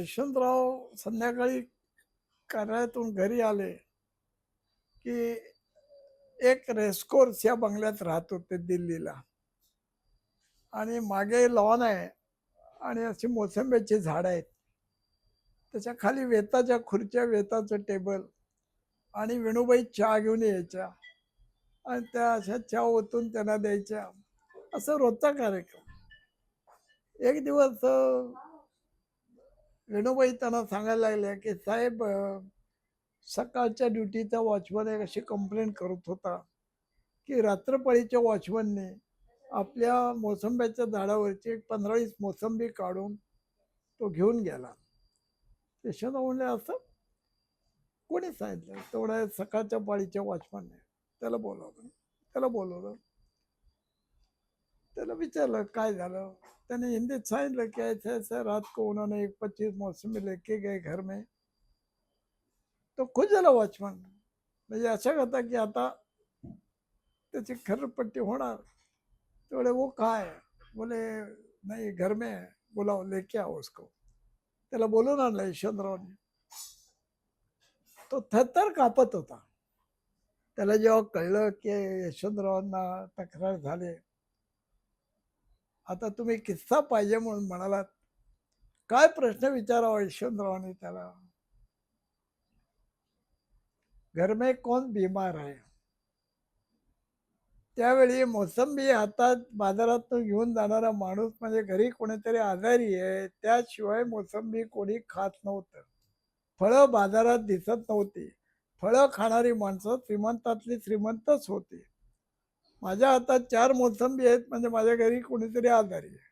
यशवंतराव संध्याकाळी कार्यालयातून घरी आले की एक रेस्कोर्स या बंगल्यात राहत होते दिल्लीला. आणि मागे लॉन आहे आणि अशी मोसंब्याची झाडं आहेत. त्याच्याखाली वेताच्या खुर्च्या वेताचं टेबल आणि वेणूबाई चहा घेऊन यायच्या आणि त्या अशा चहा ओतून त्यांना द्यायच्या. असं रोजचा कार्यक्रम. एक दिवस वेणुबाई त्यांना सांगायला लागल्या की साहेब सकाळच्या ड्युटीचा वॉचमन एक अशी कंप्लेंट करत होता की रात्रपाळीच्या वॉचमनने आपल्या मोसंब्याच्या झाडावरची एक पंधरा वीस मोसंबी काढून तो घेऊन गेला. यशवंत म्हणले असं? कोणी सांगितलं? तेवढ्या सकाळच्या पाळीच्या वॉचमनने त्याला बोलावलं. त्याला बोलवलं. त्याला विचारलं काय झालं? त्याने हिंदीत सांगितलं की ऐसे ऐसे रात को उन्होंने एक पच्चीस मौसमी लेके गए घर में. तो खुश झाला वॉचमन. म्हणजे अशा करता की आता त्याची खरपट्टी होणार. तेवढे वो काय बोले नाही घर में बोलाव लेके आओ उसको. त्याला बोलून आणलं यशवंतरावने. तो थरथर कापत होता. त्याला जेव्हा कळलं की यशवंतरावांना तक्रार झाली आता तुम्ही किस्सा पाहिजे म्हणून म्हणालात. काय प्रश्न विचारावा यशवंतरावांनी त्याला? घर में कौन बीमार आहे त्यावेळी मोसंबी हातात बाजारातून घेऊन जाणारा माणूस म्हणजे घरी कोणीतरी आजारी आहे. त्याशिवाय मोसंबी कोणी खात नव्हतं. फळं बाजारात दिसत नव्हती. फळं खाणारी माणसं श्रीमंतातली श्रीमंतच होती. माझ्या हातात चार मोसंबी आहेत, म्हणजे माझ्या घरी कोणीतरी आजारी आहे.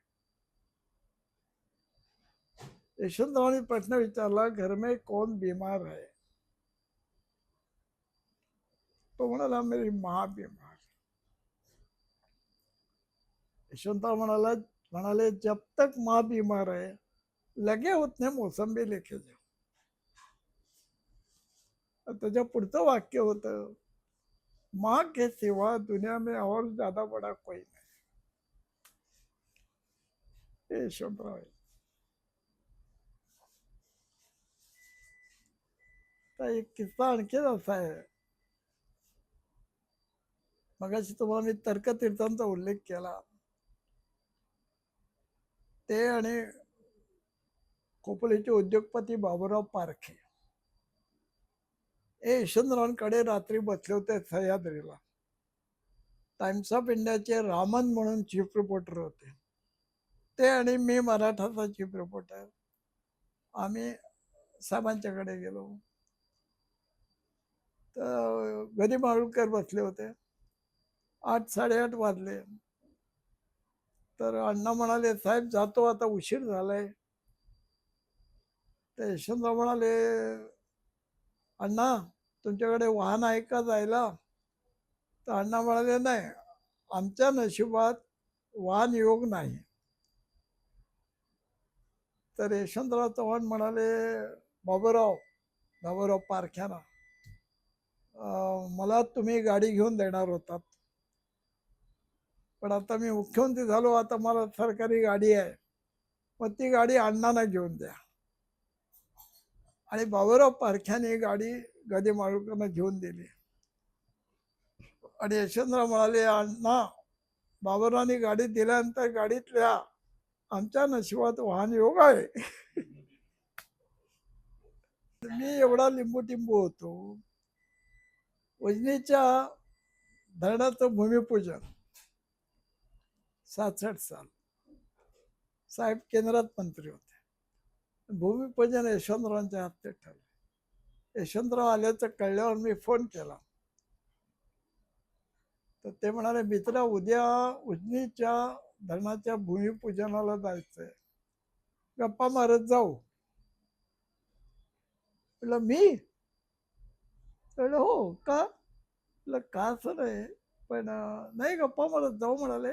यशवंतरावांनी प्रश्न विचारला, घर में कौन बीमार है? तो म्हणाला, मेरी माँ बीमार यशवंतराव म्हणाला, म्हणाले, जब तक माँ बीमार है, लगे उतने मोसंबी लेके जाओ. त्याच्या पुढचं वाक्य होतं माँ के सिवा दुनिया में और ज़्यादा बड़ा कोई नहीं। हे. तर एक किस्सा आणखीच असा आहे मगाशी तुम्हाला मी तर्कतीर्थांचा उल्लेख केला ते आणि खोपोलीचे उद्योगपती बाबूराव पारखे। हे यशवंतरावांकडे रात्री बसले होते सह्याद्रीला. टाइम्स ऑफ इंडियाचे रामन म्हणून चीफ रिपोर्टर होते. ते आणि मी मराठाचा चीफ रिपोर्टर आम्ही साहेबांच्याकडे गेलो. तर गदी माळुकर बसले होते. आठ साडेआठ वाजले. तर अण्णा म्हणाले साहेब जातो आता उशीर झालाय. तर यशवंतराव म्हणाले अण्णा तुमच्याकडे वाहन आहे का जायला? तर अण्णा म्हणाले नाही. आमच्या नशिबात वाहन योग नाही. तर यशवंतराव चव्हाण म्हणाले बाबूराव बाबूराव पारख्याना मला तुम्ही गाडी घेऊन देणार होतात. पण आता मी मुख्यमंत्री झालो आता मला सरकारी गाडी आहे. मग ती गाडी अण्णांना घेऊन द्या. आणि बाबूराव पारख्याने गाडी गदी माळुकरांना घेऊन दिली. आणि यशवंतराव म्हणाले अण्णा बाबरांनी गाडी दिल्यानंतर गाडीतल्या आमच्या नशिबात वाहन योग आहे. मी एवढा लिंबू टिंबू होतो. उजनीच्या धरणाचं भूमिपूजन सातसठ साल. साहेब केंद्रात मंत्री होते. भूमिपूजन यशवंतरावांच्या हस्ते ठरलं. यशवंतराव आल्याचं कळल्यावर मी फोन केला. तर ते म्हणाले मित्रा उद्या उजनीच्या धरणाच्या भूमिपूजनाला जायचंय. गप्पा मारत जाऊ. म्हटलं मी? म्हटलं हो का? म्हटलं का असं नाही पण नाही गप्पा मारत जाऊ म्हणाले.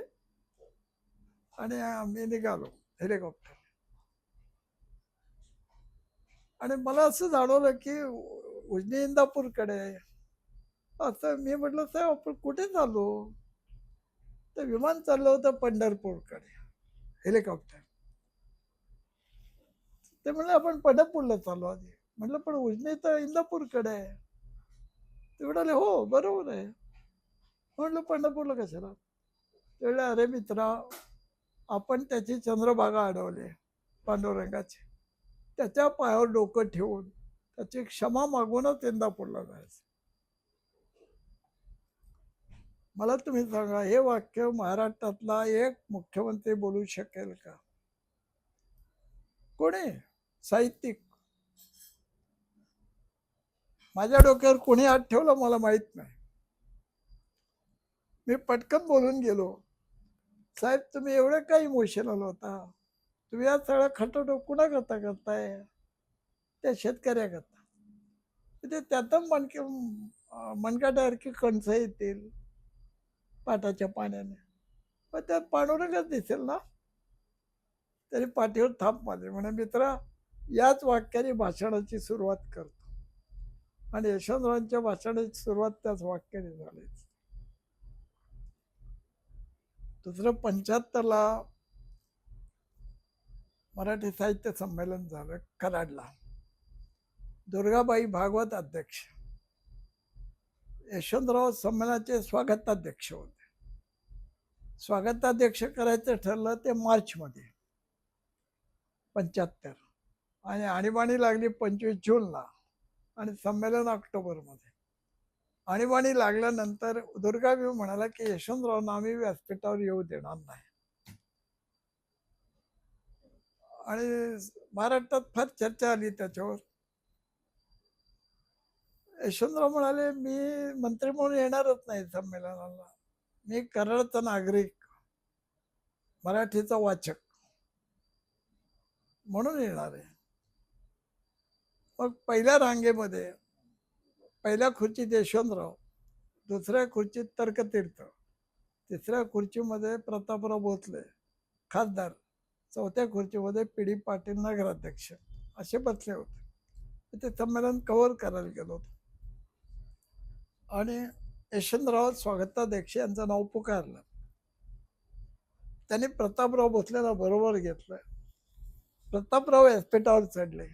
आणि आम्ही निघालो हेलिकॉप्टर. आणि मला असं जाणवलं की उजनी इंदापूरकडे. असं मी म्हटलं साहेब आपण कुठे चाललो? तर विमान चाललं होतं पंढरपूरकडे हेलिकॉप्टर. ते म्हणलं आपण पंढरपूरला चालू आधी. म्हटलं पण उजनी तर इंदापूरकडे आहे. ते म्हणाले हो बरोबर आहे. म्हटलं पंढरपूरला कशाला? ते अरे मित्रा आपण त्याची चंद्रभागा अडवली पांडुरंगाची. त्याच्या पायावर डोकं ठेवून त्याची क्षमा मागूनच यंदा पुढला जायचं. मला तुम्ही सांगा हे वाक्य महाराष्ट्रातला एक मुख्यमंत्री बोलू शकेल का? कोणी? साहित्यिक. माझ्या डोक्यावर कोणी हात ठेवला मला माहीत नाही. मी पटकन बोलून गेलो. साहेब तुम्ही एवढे काय इमोशनल होता? तुम्ही या सगळा खटवटो कुणा करता करताय? त्या शेतकऱ्याकरता. म्हणजे त्यातच मणके मनकाटासारखी कणसं येतील पाटाच्या पाण्याने. मग त्यात पांडुरंगच दिसेल ना? तरी पाठीवर थाप मारली. म्हणे मित्रा याच वाक्याने भाषणाची सुरुवात करतो. आणि यशवंतरावांच्या भाषणाची सुरुवात त्याच वाक्याने झाली. दुसरं पंच्याहत्तरला मराठी साहित्य संमेलन झालं कराडला. दुर्गाबाई भागवत अध्यक्ष. यशवंतराव संमेलनाचे स्वागताध्यक्ष होते. स्वागताध्यक्ष करायचं ठरलं ते मार्चमध्ये. पंच्याहत्तर. आणि आणीबाणी लागली पंचवीस जूनला आणि संमेलन ऑक्टोबरमध्ये. आणीबाणी लागल्यानंतर दुर्गाबी म्हणाला की यशवंतराव आम्ही व्यासपीठावर येऊ देणार नाही. आणि महाराष्ट्रात फार चर्चा आली त्याच्यावर. यशवंतराव म्हणाले मी मंत्री म्हणून येणारच नाही संमेलनाला. मी कराडचा नागरिक मराठीचा वाचक म्हणून येणार आहे. मग पहिल्या रांगेमध्ये पहिल्या खुर्चीत यशवंतराव दुसऱ्या खुर्चीत तर्कतीर्थ तिसऱ्या खुर्चीमध्ये प्रतापराव भोसले खासदार. चौथ्या खुर्चीमध्ये पी डी पाटील नगराध्यक्ष असे बसले होते. ते संमेलन कव्हर करायला गेलो होतो. आणि यशवंतराव स्वागताध्यक्ष यांचं नाव पुकारलं. त्यांनी प्रतापराव भोसलेला बरोबर घेतलं. प्रतापराव व्यासपीठावर चढले.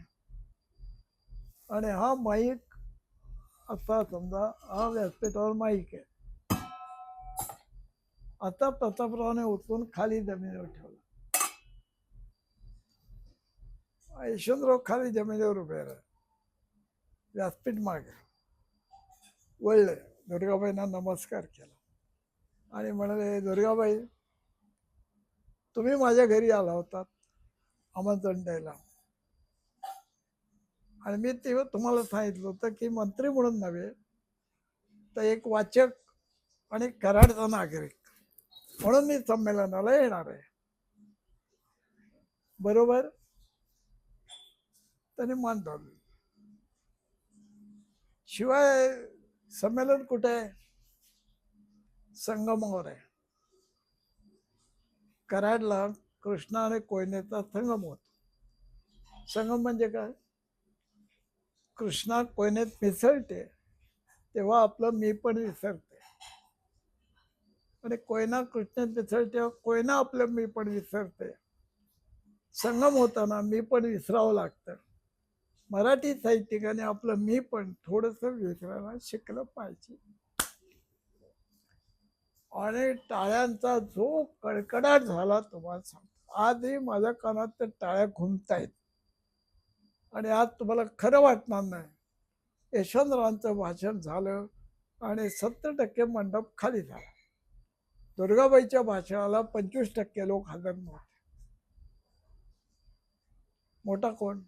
आणि हा माईक असा समजा हा व्यासपीठावर माईक आहे. आता प्रतापरावने उचलून खाली जमिनीवर ठेवला. यशवंतराव खाली जमिनीवर उभे राहिले व्यासपीठ मागे वळले दुर्गाबाईंना नमस्कार केला आणि म्हणाले दुर्गाबाई तुम्ही माझ्या घरी आला होतात आमंत्रण द्यायला आणि मी ते तुम्हाला सांगितलं होतं की मंत्री म्हणून नव्हे तर एक वाचक आणि कराडचा नागरिक म्हणून मी संमेलनाला येणार आहे बरोबर त्याने मान धरली. शिवाय संमेलन कुठे आहे? संगमावर आहे. कराडला कृष्णा आणि कोयनेचा संगम होतो. संगम म्हणजे काय? कृष्णा कोयनेत मिसळते तेव्हा आपलं मी पण विसरते. आणि कोयना कृष्णेत मिसळते तेव्हा कोयना आपलं मी पण विसरते. संगम होताना मी पण विसरावं लागतं. मराठी साहित्यिकाने आपलं मी पण थोडंसं विसरायला शिकलं पाहिजे. आणि टाळ्यांचा जो कडकडाट झाला तुम्हाला सांगतो. आजही माझ्या कानात त्या टाळ्या घुमतायत आणि आज तुम्हाला खरं वाटणार नाही. यशवंतरावांचं भाषण झालं आणि सत्तर टक्के मंडप खाली झाला. दुर्गाबाईच्या भाषणाला पंचवीस टक्के लोक हजर नव्हते. मोठा कोण?